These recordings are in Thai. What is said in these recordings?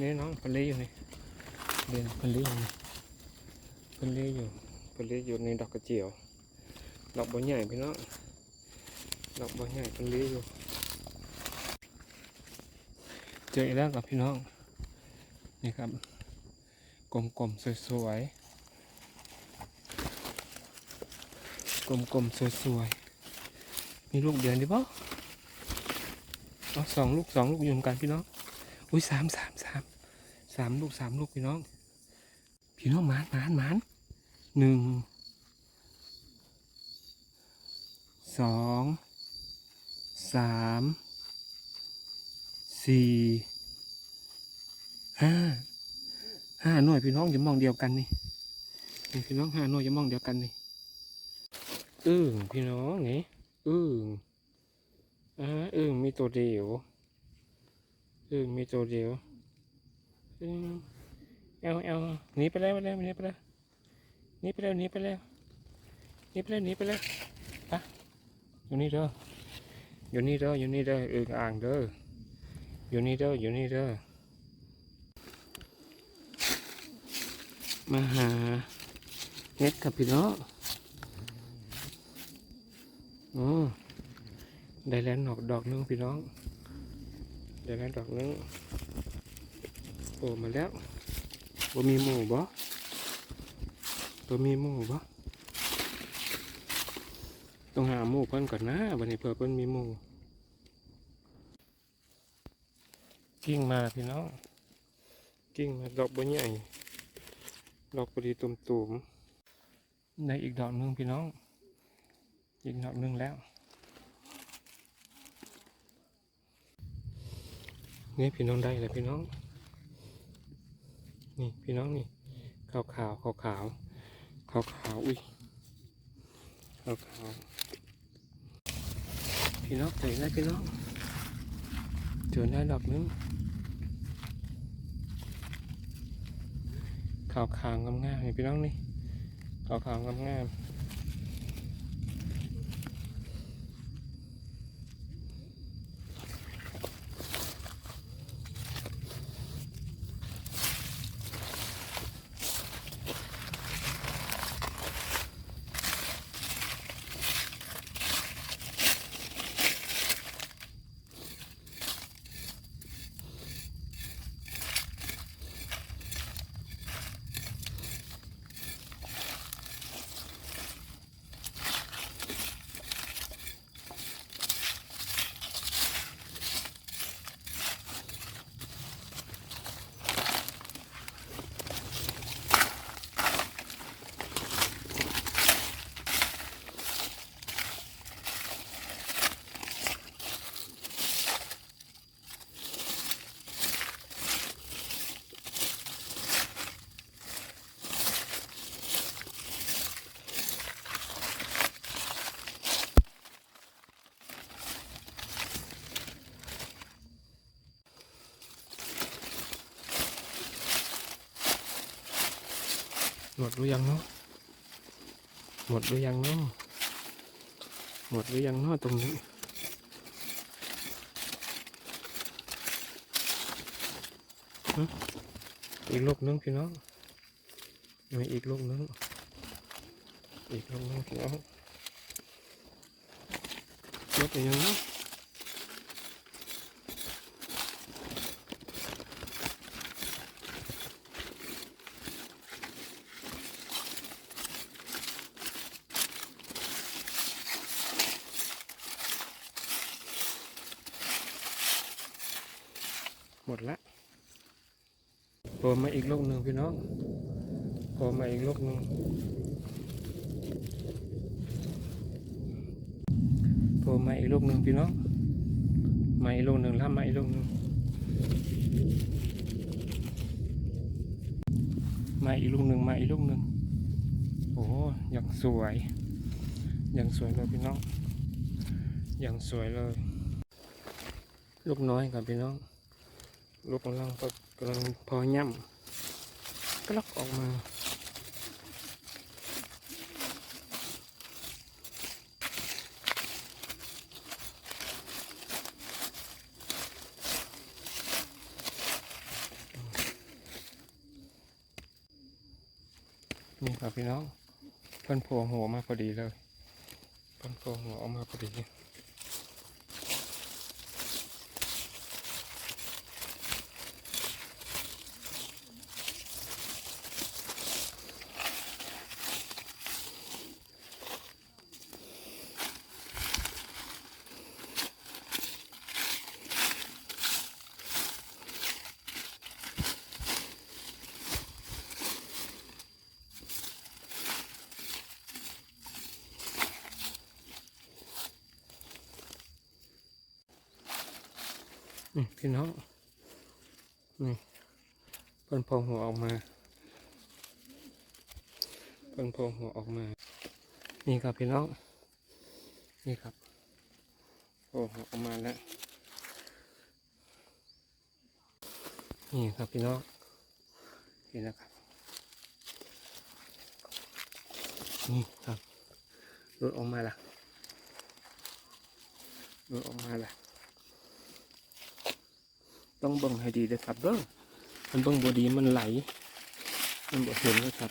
นี่น้องเพนเลี้อยู่นี่เดินเพนเลี้อยู่นี่เพนเลี้อยู่เพนเลี้อยู่ในดอกกระเจียว ดอกบัวใหญ่พี่น้อง ดอกบัวใหญ่เพนเลี้อยู่ เจออีกแล้วกับพี่น้อง นี่ครับ กลมๆสวยๆ กลมๆสวยๆ มีลูกเดือนดิบ่เอาสองลูกสองลูกอยู่รวมกันพี่น้อง อุ้ยสามสามสามสามลูกสามลูกพี่น้อง พี่น้องหมานหมานหมานหนึ่งสองสามสี่ห้าห้าหน่วยพี่น้องอย่ามองเดียวกันนี่นี่พี่น้องห้าหน่วยอย่ามองเดียวกันนี่อึ่งพี่น้องนี่อึ่งอ่าอึ่งมีตัวเดียว อึ่งมีตัวเดียวเอาเอาหนีไปแล้วไปแล้วหนีไปแล้วหนีไปแล้วหนีไปแล้วหนีไปแล้วหนีไปแล้วไปอยู่นี่เด้ออยู่นี่เด้ออยู่นี่เด้ออึ่งอ่างเด้ออยู่นี่เด้ออยู่นี่เด้อมาหาเห็ดกับพี่น้องโอ้ได้แล้วดอกดอกหนึงพี่น้อง ได้แล้วดอกนึงโอ้มาแล้วบ่มีหมูบ่บ่มีหมูบ่ต้องหาหมูเพิ่นก่อนนะวันนี้เผื่อเพิ่นมีหมูกิ้งมาพี่น้องกิ้งมาดอกบัวใหญ่ดอกพอดีตุ่มๆในอีกดอกนึงพี่น้องอีกดอกนึงแล้ว นี่พี่น้องได้เลยพี่น้อง นี่พี่น้องนี่ขาวขาวขาวขาวขาวขาวอุ้ยขาวขาวพี่น้องเจอได้พี่น้องเจอได้ดอกนึงขาวขาวงามงามๆนี่พี่น้องนี่ขาวขาวงามงาม หมดหรือยังเนาะหมดหรือยังเนาะหมดหรือยังเนาะตรงนี้อีกลูกนึงพี่น้องมีอีกลูกนึงอีกลูกนึงพี่น้องหมดหรือยังเนาะ หมดละโผล่มาอีกลูกหนึ่งพี่น้องโผล่มาอีกลูกหนึ่งโผล่มาอีกลูกหนึ่งพี่น้องมาอีกลูกหนึ่งแล้วมาอีกลูกหนึ่งมาอีกลูกหนึ่งมาอีกลูกหนึ่งโอ้ย่างสวยย่างสวยเลยพี่น้องย่างสวยเลย ลูกน้อยครับพี่น้อง ลูกกำลังกำลังพอย่ำก็ล็อกออกมานี่ครับพี่น้องเพิ่นโผล่หัวมาพอดีเลยเพิ่นโผล่หัวออกมาพอดี นี่พี่น้อง นี่เพิ่นโผล่หัวออกมาเพิ่นโผล่หัวออกมา นี่ครับพี่น้อง นี่ครับโผล่หัวออกมาแล้ว นี่ครับพี่น้องนี่นะครับ นี่ครับหลุดออกมาละหลุดออกมาละ ต้องเบิ่งให้ดีเลยครับเด้อมันเบิ่งบดีมันไหล มันบ่เห็นเลยครับ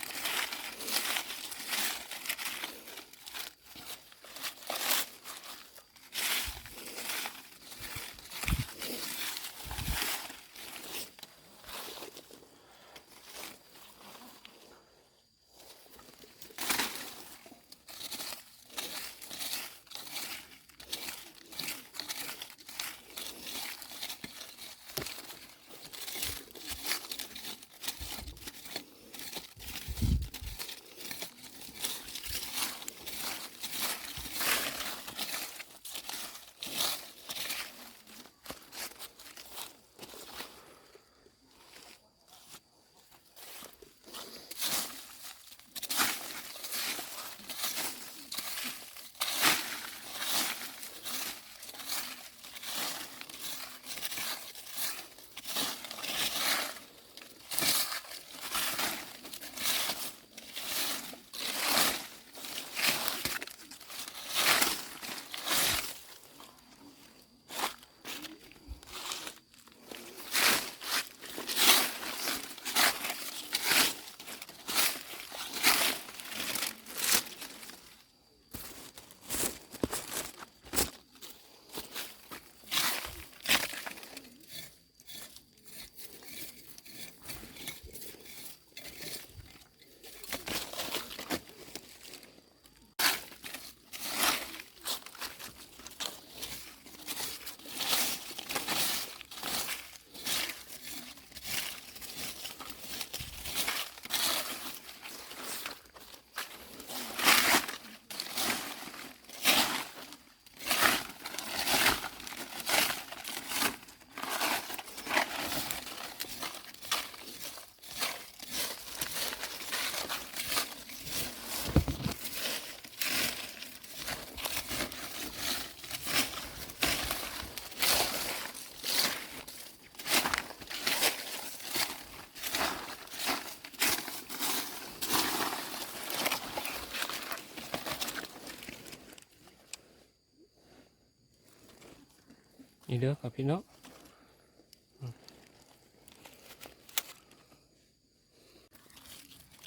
นี่เด้อครับพี่น้อง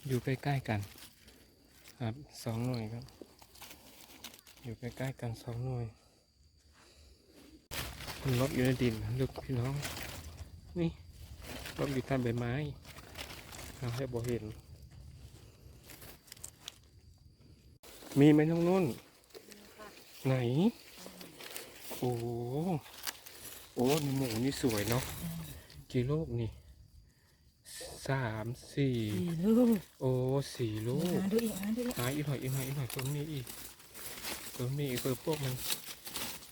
อยู่ใกล้ๆกัน ครับสองหน่วยครับ อยู่ใกล้ๆกันสองหน่วยมันลบอยู่ในดินลึกพี่น้อง นี่ลบอยู่ใต้ใบไม้เราให้บ่เห็น มีไหมน้องนุ่น ไหน โอ้ โหโอ้นี่หมูนี่สวยเนาะกี่ลูกนี่สามสี่สี่ลูกโอ้สี่ลูกหาดูอีกหาดูอีกหาอีกหน่อยอีกหน่อยอีกหน่อยเพิ่มมีอีกเพิ่มมีอีกเพิ่มพวกมัน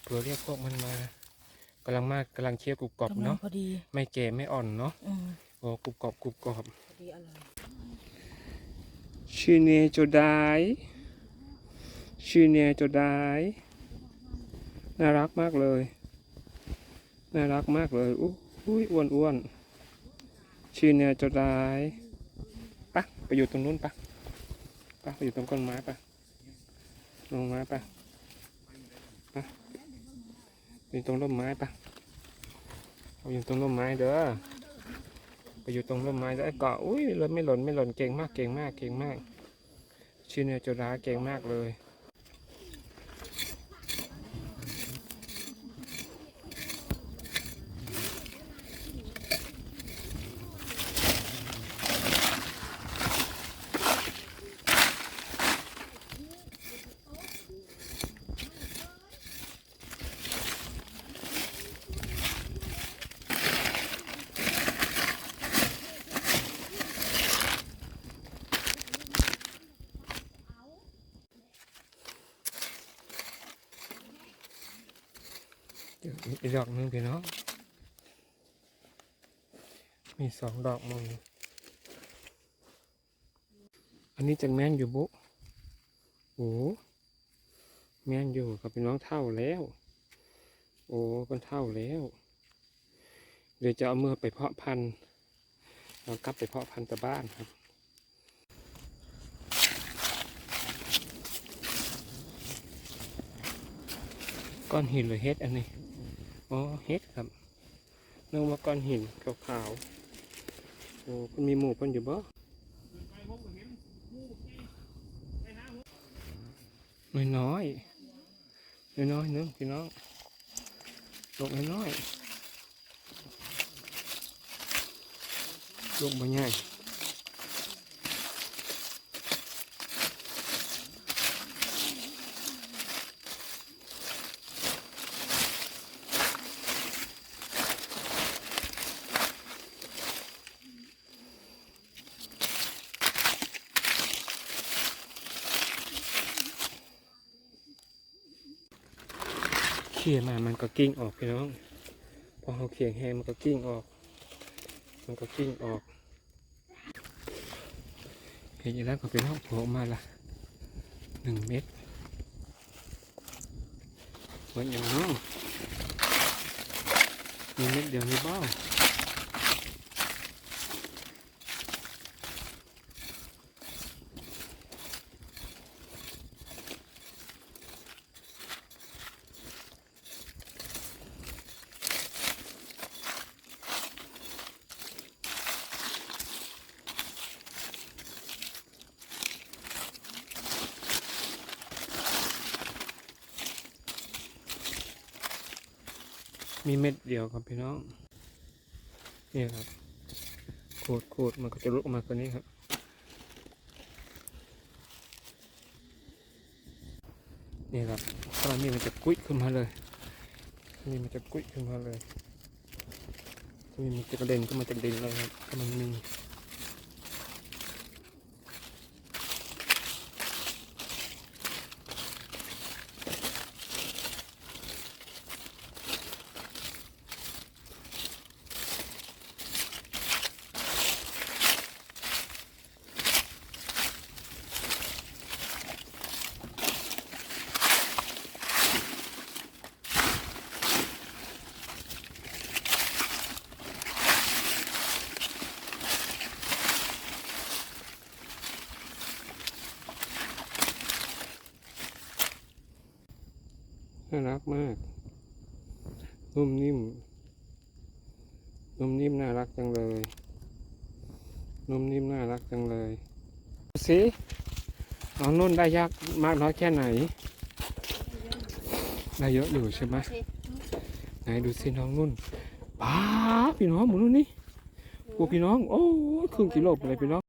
เพื่อเรียกพวกมันมากำลังมากกำลังเคี้ยวกรุบกรอบกำลังเนาะพอดีไม่แก่ไม่อ่อนเนาะอืมโอ้กรุบกรอบกรุบกรอบพอดีอร่อยชื่อเนโจไดชื่อเนโจไดน่ารักมากเลย น่ารักมากเลยอู้อุ้ยอ้วนอ้วนชื่อเนโจไดปะไปอยู่ตรงนู้นปะปะไปอยู่ตรงก้นไม้ปะลงไม้ปะปะไปอยู่ตรงร่มไม้ปะเอาอยู่ตรงร่มไม้เด้อไปอยู่ตรงร่มไม้แล้วไอ้เกาะอุ้ยหล่นไม่หล่นไม่หล่นเก่งมากเก่งมากเก่งมากชื่อเนี่ยโจดาเก่งมากเลย อีกดอกหนึงพี่น้องมีสองดอกมึงอันนี้จังแม่นอยู่บุโอ้แม่นอยู่กับพี่น้องเท่าแล้ว โอ้เป็นเท่าแล้ว เดี๋ยวจะเอาเมือไปเพาะพันธุ์เอากลับไปเพาะพันธุ์ตะบ้านครับก้อนหินหรือเฮ็ดอันนี้ อ๋อเฮ็ดครับนึกว่าก้อนหินขาวๆโอ้มันมีหมูเพิ่นอยู่บ่น้อยน้อยน้อยน้อยนึงพี่น้องลูกน้อยน้อยๆลูกบ่ใหญ่เขี่ยมามันก็กิ้งออกพี่น้อง พอเขาเขี่ยแห้งมันก็กิ้งออก มันก็กิ้งออกเห็นอย่างนั้นก็เป็นห้องโผล่มาละหนึ่งเม็ดเหมือนอย่างน้องมีเม็ดเดียวในบ้า มีเม็ดเดียวครับพี่น้องนี่ครับขูดขูดมันก็จะลุกออกมาตัวนี้ครับ นี่ครับตอนนี้มันจะกุ้ยขึ้นมาเลยนี่มันจะกุ้ยขึ้นมาเลยนี่มันจะกระเด็นขึ้นมาจากดินเลยครับมันมี น่ารักมาก นุ่มนิ่ม นุ่มนิ่มน่ารักจังเลย นุ่มนิ่มน่ารักจังเลยดูสิน้องนุ่นได้ยากมากน้อยแค่ไหน ได้เยอะอยู่ใช่ไหมไหนดูสิน้องนุ่นป้าพี่น้องหมูนุ่นนี่กูพี่น้อง โอ้ครึ่งกิโลไปเลยพี่น้อง